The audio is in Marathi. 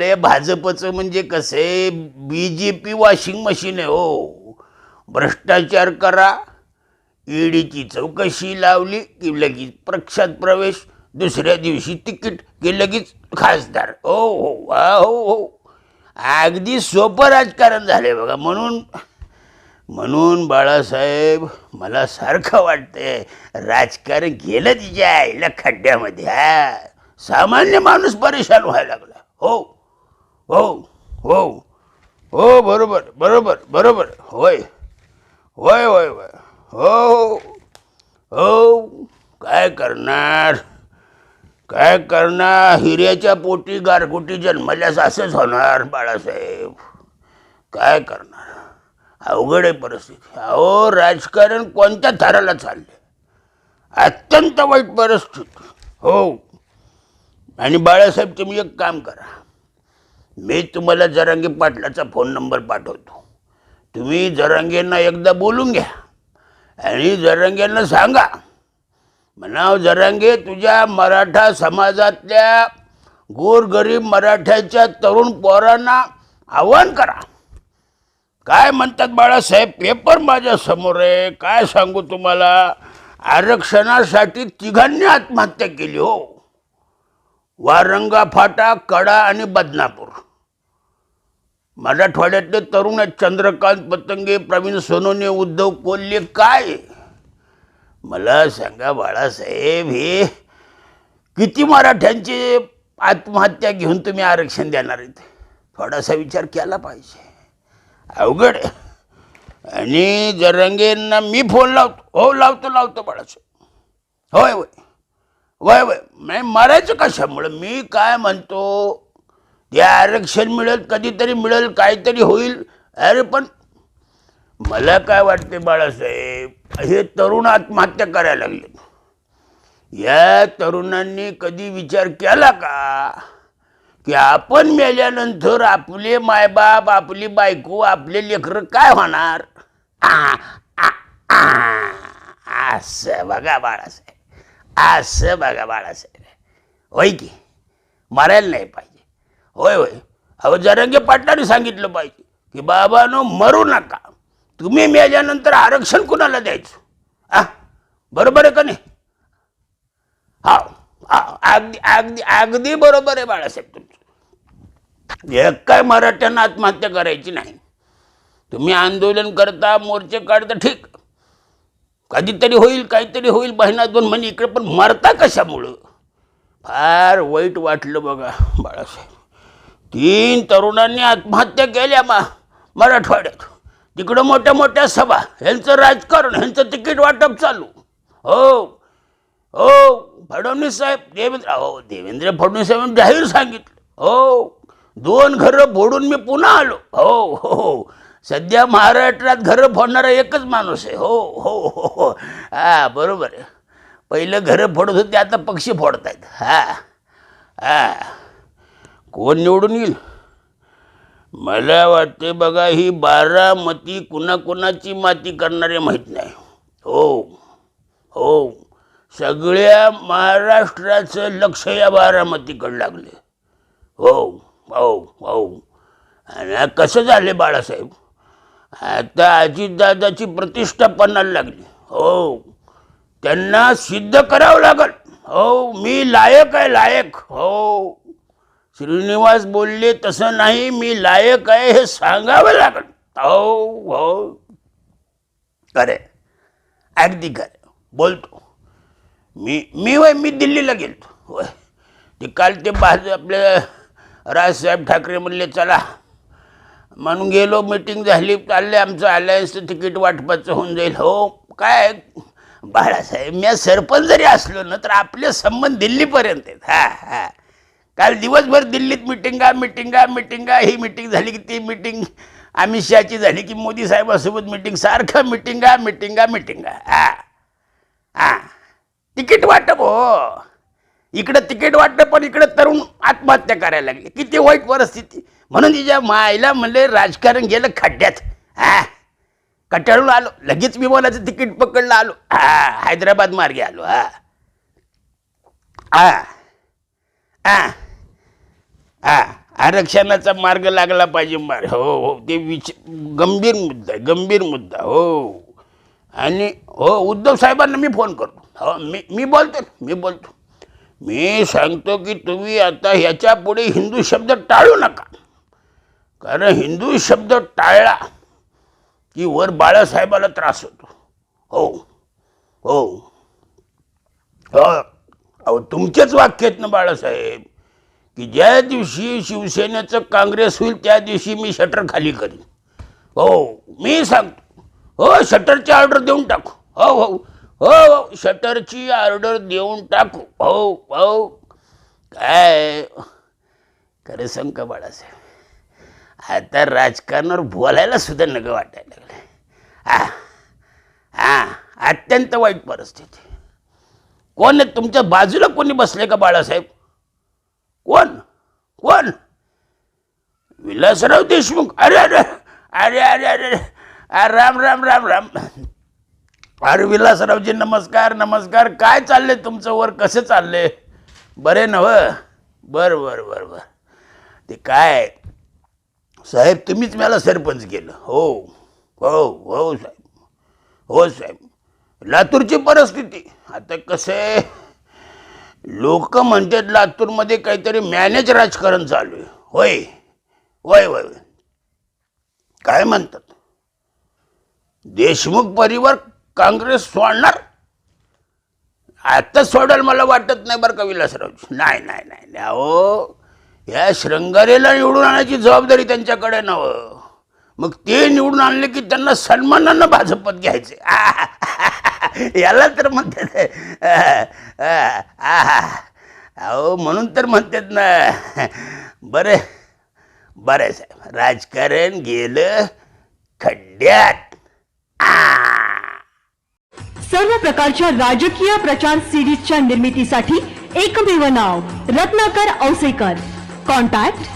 ते भाजपचं म्हणजे कसे B J P washing machine आहे हो. भ्रष्टाचार करा. ईडीची चौकशी लावली की लगेच पक्षात प्रवेश दुसऱ्या दिवशी तिकीट की लगेच खासदार. हो हो वा हो हो. अगदी सोपं राजकारण झाले बघा. म्हणून म्हणून बाळासाहेब मला सारखं वाटतंय राजकारण गेलं तिच्या आईला खड्ड्यामध्ये हा. सामान्य माणूस परेशान व्हायला लागला. हो. हो हो. हो बरोबर बरोबर बरोबर. होय. होय होय होय. हो हो. हो काय करणार? काय करणार? हिऱ्याच्या पोटी गारगोटी जन्मल्यास असंच होणार बाळासाहेब. काय करणार? अवघड आहे परिस्थिती. अहो राजकारण कोणत्या थराला चालले अत्यंत वाईट परिस्थिती. हो. आणि बाळासाहेब तुम्ही एक काम करा. मी तुम्हाला जरांगे पाटलाचा फोन नंबर पाठवतो. तुम्ही जरांगेंना एकदा बोलून घ्या. आणि जरांगेंना सांगा. म्हणाव जरांगे तुझ्या मराठा समाजातल्या गोरगरीब मराठ्याच्या तरुण पोरांना आव्हान करा. काय म्हणतात बाळासाहेब? पेपर माझ्यासमोर आहे. काय सांगू तुम्हाला? आरक्षणासाठी तिघांनी आत्महत्या केली हो. वारंगा फाटा कडा आणि बदनापूर. मराठवाड्यातले तरुण आहेत. चंद्रकांत पतंगे प्रवीण सोनोने उद्धव कोल्हे काय? मला सांगा बाळासाहेब हे किती मराठ्यांची आत्महत्या घेऊन तुम्ही आरक्षण देणार आहेत? थोडासा विचार केला पाहिजे. अवघड आहे. आणि जरंगेंना मी फोन लावतो. हो लावतो लावतो बाळासाहेब. होय होय. वय वय नाही मरायचं कशामुळं? मी काय म्हणतो? ते आरक्षण मिळेल कधीतरी मिळेल काहीतरी होईल. अरे पण मला काय वाटते बाळासाहेब हे तरुण आत्महत्या करायला लागले या तरुणांनी कधी विचार केला का? की आपण मेल्यानंतर आपले मायबाप आपली बायको आपले लेकरं काय होणार? असं बघा बाळासाहेब असं बघा बाळासाहेब. होय की? मरायला नाही पाहिजे. होय होय. अहो जरंगे पाटलाने सांगितलं पाहिजे की बाबानो मरू नका. तुम्ही मेल्यानंतर आरक्षण कुणाला द्यायचं? आ? बरोबर आहे का नाही? हा हा, अगदी अगदी अगदी बरोबर आहे बाळासाहेब तुमचं. एक काय मराठ्यांना आत्महत्या करायची नाही. तुम्ही आंदोलन करता मोर्चे काढता ठीक. कधीतरी होईल काहीतरी होईल बहिणा दोन महिने इकडे पण मरता कशामुळं? फार वाईट वाटलं बघा बाळासाहेब. तीन तरुणांनी आत्महत्या केल्या मा मराठवाड्यात. तिकडं मोठ्या मोठ्या सभा. ह्यांचं राजकारण ह्यांचं तिकीट वाटप चालू. हो हो फडणवीस साहेब देवेंद्र हो देवेंद्र फडणवीस साहेबांनी जाहीर सांगितलं. हो दोन घरं फोडून मी पुन्हा आलो. हो हो हो. सध्या महाराष्ट्रात घरं फोडणारा एकच माणूस आहे. हो हो हो हो. हा बरोबर आहे. पहिलं घरं फोडत होते आता पक्षी फोडत आहेत हा हा. कोण निवडून येईल? मला वाटते बघा ही बारामती कुणाकुणाची माती करणारे माहीत नाही. हो हो. सगळ्या महाराष्ट्राचं लक्ष या बारामतीकडे लागले हो हो हो. आणि कसं झाले बाळासाहेब? आता अजितदादाची प्रतिष्ठा पणाला लागली. हो. त्यांना सिद्ध करावं लागल. हो मी लायक आहे लायक. हो. श्रीनिवास बोलले तसं नाही मी लायक आहे हे सांगावं लागल. हो हो. खरे अगदी खरे बोलतो. मी मी वय मी दिल्लीला गेलतो. होय. ते काल ते बाज आपले राजसाहेब ठाकरे म्हणले चला. म्हणून गेलो मीटिंग झाली चालले आमचं अलायन्सचं तिकीट वाटपाचं होऊन जाईल. हो काय? बाळासाहेब मी सरपंच जरी असलो ना तर आपले संबंध दिल्लीपर्यंत आहेत. हा हा. काल दिवसभर दिल्लीत मिटिंगा मिटिंगा मिटिंगा ही मिटिंग झाली की ती मिटिंग अमित शहाची झाली की मोदी साहेबासोबत मिटिंग सारखं मिटिंगा मिटिंगा मिटिंगा. हा हा तिकीट वाटप हो. इकडं तिकीट वाटलं पण इकडं तरुण आत्महत्या करायला लागली. किती वाईट परिस्थिती. म्हणून तिच्या मायला म्हणले राजकारण गेलं खड्ड्यात. हा कटाळून आलो. लगेच विमानाचं तिकीट पकडलं आलो. हा हैदराबाद मार्गे आलो. हा. हा हा हा आरक्षणाचा मार्ग लागला पाहिजे मार हो हो ते विच गंभीर मुद्दा आहे गंभीर मुद्दा हो. आणि हो उद्धव साहेबांना मी फोन करतो. हो मी मी बोलतो मी बोलतो. मी सांगतो की तुम्ही आता ह्याच्या पुढे हिंदू शब्द टाळू नका. कारण हिंदू शब्द टाळला की वर बाळासाहेबाला त्रास होतो. हो हो. हो. तुमचेच वाक्य आहेत ना बाळासाहेब. की ज्या दिवशी शिवसेनेचं काँग्रेस होईल त्या दिवशी मी शटर खाली करीन. हो मी सांगतो. हो शटरची ऑर्डर देऊन टाकू. हो हो हो हो शटरची ऑर्डर देऊन टाकू. हो हो. काय? खरं सांग का बाळासाहेब? आता राजकारणावर बोलायला सुद्धा नगं वाटायला लागलं हा हा अत्यंत वाईट परिस्थिती. कोण तुमच्या बाजूला कोणी बसले का बाळासाहेब? कोण? कोण? विलासराव देशमुख. अरे अरे अरे अरे अरे अरे राम राम राम राम. अरे विलासरावजी नमस्कार नमस्कार. काय चालले तुमचं वर? कसं चालले? बरे नव हो? बर बर बर बर. ते काय? साहेब तुम्हीच मला सरपंच केलं. हो हो हो साहेब. हो साहेब. लातूरची परिस्थिती. आता कसं? लोक म्हणतात लातूरमध्ये काहीतरी मॅनेज राजकारण चालू आहे. होय. होय होय काय म्हणतात? देशमुख परिवार काँग्रेस सोडणार? आता सोडाल मला वाटत नाही बरं का विलासरावजी. नाही नाही नाही नाही. अहो या श्रंगारेला निवडून आणायची जबाबदारी त्यांच्याकडे नवं मग ते निवडून आणले की त्यांना सन्मानानं भाजपत घ्यायचे याला तर म्हणतात अहो म्हणून तर म्हणतात ना बरं बरं साहेब राजकारण गेलं खड्ड्यात सर्व प्रकारच्या राजकीय प्रचार सिरीजच्या निर्मितीसाठी एकमेव नाव रत्नाकर औसेकर कॉन्टॅक्ट